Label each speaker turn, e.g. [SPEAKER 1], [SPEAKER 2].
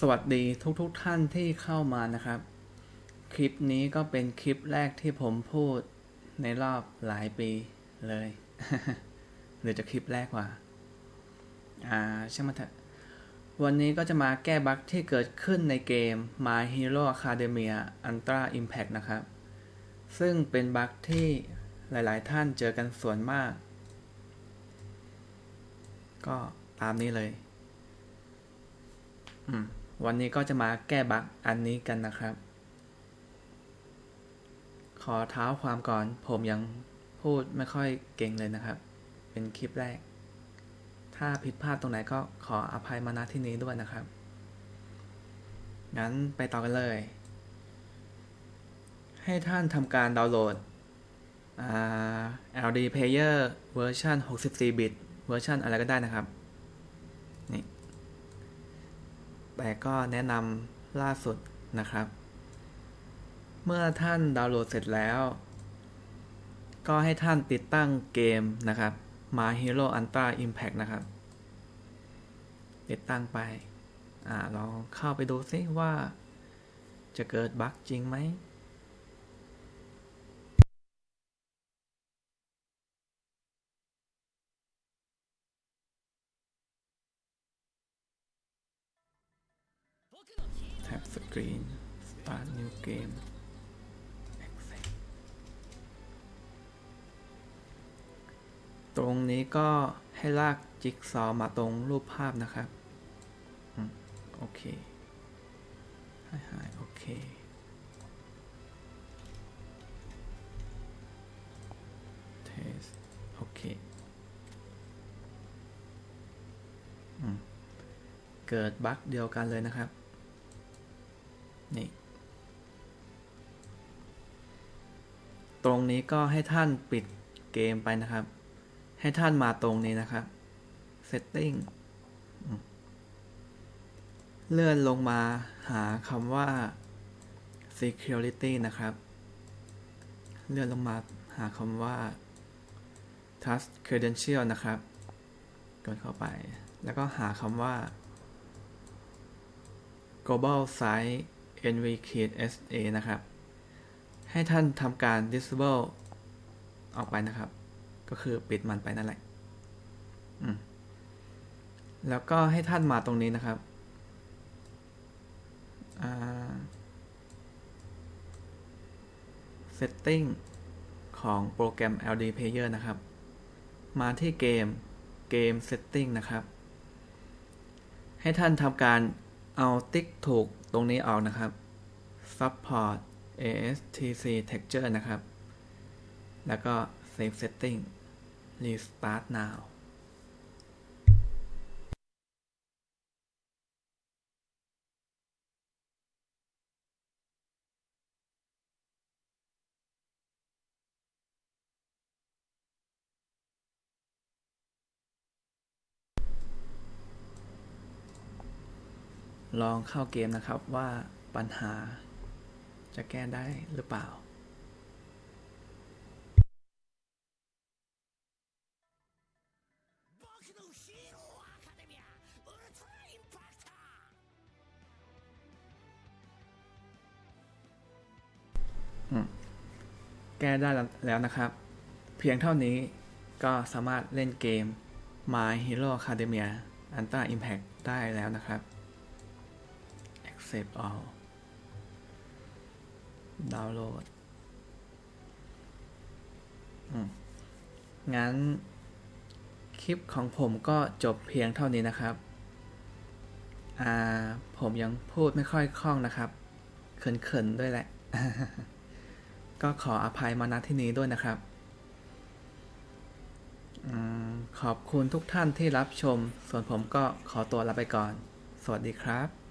[SPEAKER 1] สวัสดีทุกๆทท่านที่เข้ามานะครับ คลิปนี้ก็เป็นคลิปแรกที่ผมพูดในรอบหลายปีเลย หรือจะคลิปแรกกว่า อ่าช่างมันเถอะ วันนี้ก็จะมาแก้บั๊กที่เกิดขึ้นในเกม My Hero Academia Ultra Impact นะครับ ซึ่งเป็นบั๊กที่หลายๆ ท่านเจอกันส่วนมาก ก็ตามนี้เลย อืม วันนี้ก็จะมาแก้บั๊กอันนี้กันนะครับ ขอเท้าความก่อนผมยังพูดไม่ค่อยเก่งเลยนะครับ เป็นคลิปแรก ถ้าผิดพลาดตรงไหนก็ขออภัยมาณที่นี้ด้วยนะครับ งั้นไปต่อกันเลย ให้ท่านทำการดาวน์โหลด LD Player เวอร์ชัน64 บิต เวอร์ชันอะไรก็ได้นะครับ นี่ แต่ก็แนะนำล่าสุดนะครับ เมื่อท่านดาวน์โหลดเสร็จแล้ว ก็ให้ท่านติดตั้งเกมนะครับ My Hero Ultra Impact นะครับ ติดตั้งไป อ่าลองเข้าไปดูซิว่าจะเกิดบั๊กจริงไหม แท็บสกรีน start new game Exit ตรงนี้ก็ให้ลากจิ๊กซอว์มาตรงรูปภาพนะครับโอเคหายหายโอเค เทส โอเคอเกิดบั๊กเดียวกันเลยนะครับ นี่ตรงนี้ก็ให้ท่านปิดเกมไปนะครับ ให้ท่านมาตรงนี้นะครับ setting เลื่อนลงมาหาคำว่า security นะครับ เลื่อนลงมาหาคำว่า trust credential นะครับ กดเข้าไป แล้วก็หาคำว่า global site nv sa นะครับ ให้ท่านทำการ disable ออกไปนะครับ ก็คือปิดมันไปนั่นแหละแล้วก็ให้ท่านมาตรงนี้นะครับอ่า setting ของโปรแกรม LD Player นะครับ มาที่เกม เกม setting นะครับ ให้ท่านทำการ เอาติ๊กถูกตรงนี้ออกนะครับ support ASTC texture นะครับ แล้วก็ save setting restart now ลองเข้าเกมนะครับว่าปัญหาจะแก้ได้หรือเปล่า แก้ได้แล้วนะครับ เพียงเท่านี้ก็สามารถเล่นเกม My Hero Academia Ultra Impact ได้แล้วนะครับ Accept all ดาวน์โหลดอืมงั้น คลิปของผมก็จบเพียงเท่านี้นะครับ อ่า ผมยังพูดไม่ค่อยคล่องนะครับ เขินๆ ด้วยแหละ ก็ขออภัยมาณที่นี้ด้วยนะครับอขอบคุณทุกท่านที่รับชม ส่วนผมก็ขอตัวลาไปก่อน สวัสดีครับ